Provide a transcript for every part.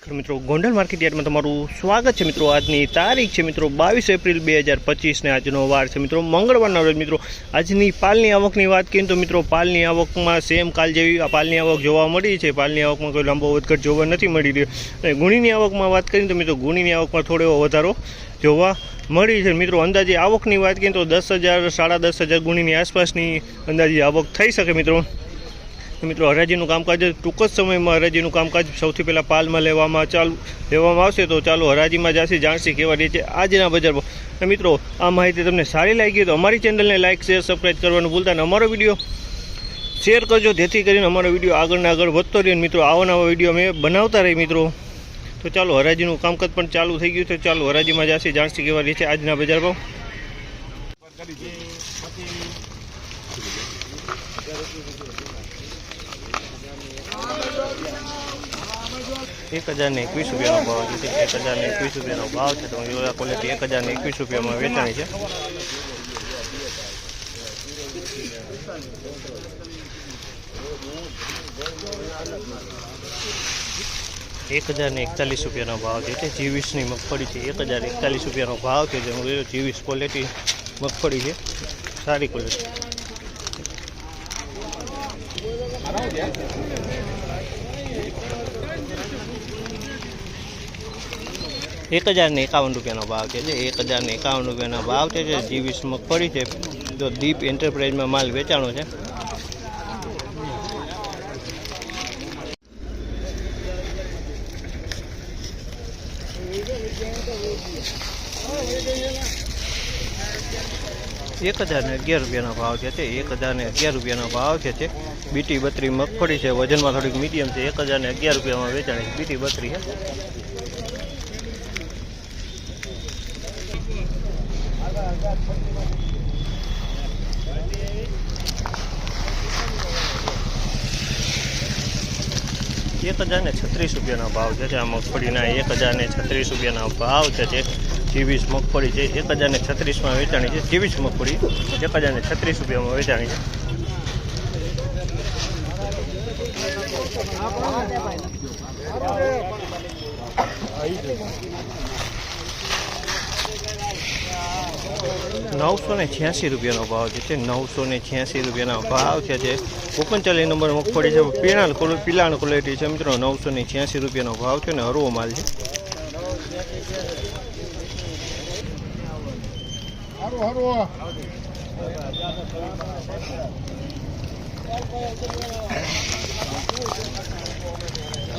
નમસ્કાર મિત્રો, ગોંડલ માર્કેટ યાર્ડમાં તમારું સ્વાગત છે મિત્રો. આજની તારીખ છે મિત્રો, બાવીસ એપ્રિલ બે હજાર પચીસને આજનો વાર છે મિત્રો. મંગળવારના રોજ મિત્રો, આજની પાલની આવકની વાત કરીએ તો મિત્રો, પાલની આવકમાં સેમ કાલ જેવી પાલની આવક જોવા મળી છે. પાલની આવકમાં કોઈ લાંબો વધઘટ જોવા નથી મળી રહ્યો. અને ગુણીની આવકમાં વાત કરીએ તો મિત્રો, ગુણીની આવકમાં થોડો એવો વધારો જોવા મળી છે. મિત્રો, અંદાજે આવકની વાત કરીએ તો દસ હજાર, સાડા દસ હજાર ગુણીની આસપાસની અંદાજે આવક થઈ શકે મિત્રો. મિત્રો, હરાજીનું કામકાજ ટૂંક જ સમયમાં હરાજીનું કામકાજ સૌથી પહેલાં પાલમાં લેવામાં ચાલુ, લેવામાં આવશે. તો ચાલો હરાજીમાં જશે જાણશે કેવા રીતે આજના બજારમાં મિત્રો, આ માહિતી તમને સારી લાગી તો અમારી ચેનલને લાઇક શેર સબસ્ક્રાઈબ કરવાનું ભૂલતા અને અમારો વીડિયો શેર કરજો, જેથી કરીને અમારો વીડિયો આગળને આગળ વધતો રહે. અને મિત્રો, આવા નવા વીડિયો અમે બનાવતા રહી મિત્રો. તો ચાલો હરાજીનું કામકાજ પણ ચાલુ થઈ ગયું છે. ચાલો હરાજીમાં જશે જાણશે કેવા રહે છે આજના બજાર ભાવ. એક હજાર ને એકવીસ રૂપિયાનો ભાવ છે એક હજાર ને એકવીસ રૂપિયાનો ભાવ છે તો યોગા ક્વોલિટી એક હજાર ને એકવીસ રૂપિયામાં વેચાણી છે એક હજાર ને એકતાલીસ રૂપિયાનો ભાવ છે તે જીવીસની મગફળી છે એક હજાર એકતાલીસ રૂપિયાનો ભાવ છે જેનું જીવીસ ક્વોલિટી મગફળી છે સારી ક્વોલિટી એક હજાર ને એકાવન રૂપિયાનો ભાવ છે જે એક હજાર ને એકાવન રૂપિયાનો ભાવ છે જે જીવીસ મગફળી છે. જો દીપ એન્ટરપ્રાઇઝમાં માલ વેચાણો છે. એક હજાર ને અગિયાર રૂપિયાનો ભાવ છે તે એક હજાર ને અગિયાર રૂપિયાનો ભાવ છે તે. બીટી બત્રી મગફળી છે, વજનમાં થોડીક મીડિયમ છે. એક હજાર ને અગિયાર રૂપિયામાં વેચાણી છે. બીટી બત્રી છે એક હજાર ને છત્રીસ રૂપિયાનો ભાવ છે આ મગફળીના એક હજાર ને છત્રીસ રૂપિયાના ભાવ છે જે જીવીસ મગફળી છે. એક હજાર ને છત્રીસમાં વેચાણી છે. ચીવીસ મગફળી એક હજાર ને છત્રીસ રૂપિયામાં વેચાણી છે. નવસો ને છ્યાસી રૂપિયાનો ભાવ છે તે નવસો ને છ્યાસી રૂપિયાનો ભાવ છે જે ઓગણચાલીસ નંબર મગફળી છે. પીણાણ કોલ પીલાણ ક્વોલિટી છે મિત્રો નવસો ને છ્યાસી રૂપિયાનો ભાવ છે ને હરવો માલ છે.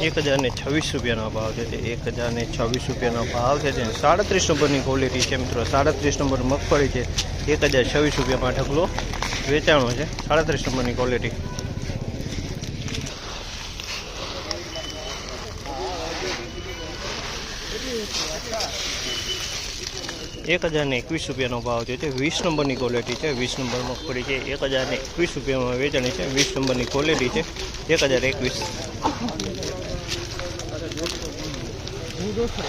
એક હજાર ને છવ્વીસ રૂપિયાનો ભાવ છે. તે એક હજાર ને છવ્વીસ રૂપિયાનો ભાવ છે. જે સાડત્રીસ નંબરની ક્વોલિટી છે મિત્રો. સાડત્રીસ નંબર મગફળી છે. એક હજાર છવ્વીસ રૂપિયામાં ઢગલો વેચાણો છે. સાડત્રીસ નંબરની ક્વોલિટી એક હજાર ને એકવીસ રૂપિયાનો ભાવ છે. વીસ નંબરની ક્વોલિટી છે. વીસ નંબર મગફળી છે. એક હજાર ને એકવીસ રૂપિયામાં વેચાણી છે. વીસ નંબરની ક્વોલિટી છે. એક હજાર એકવીસ હું જોશું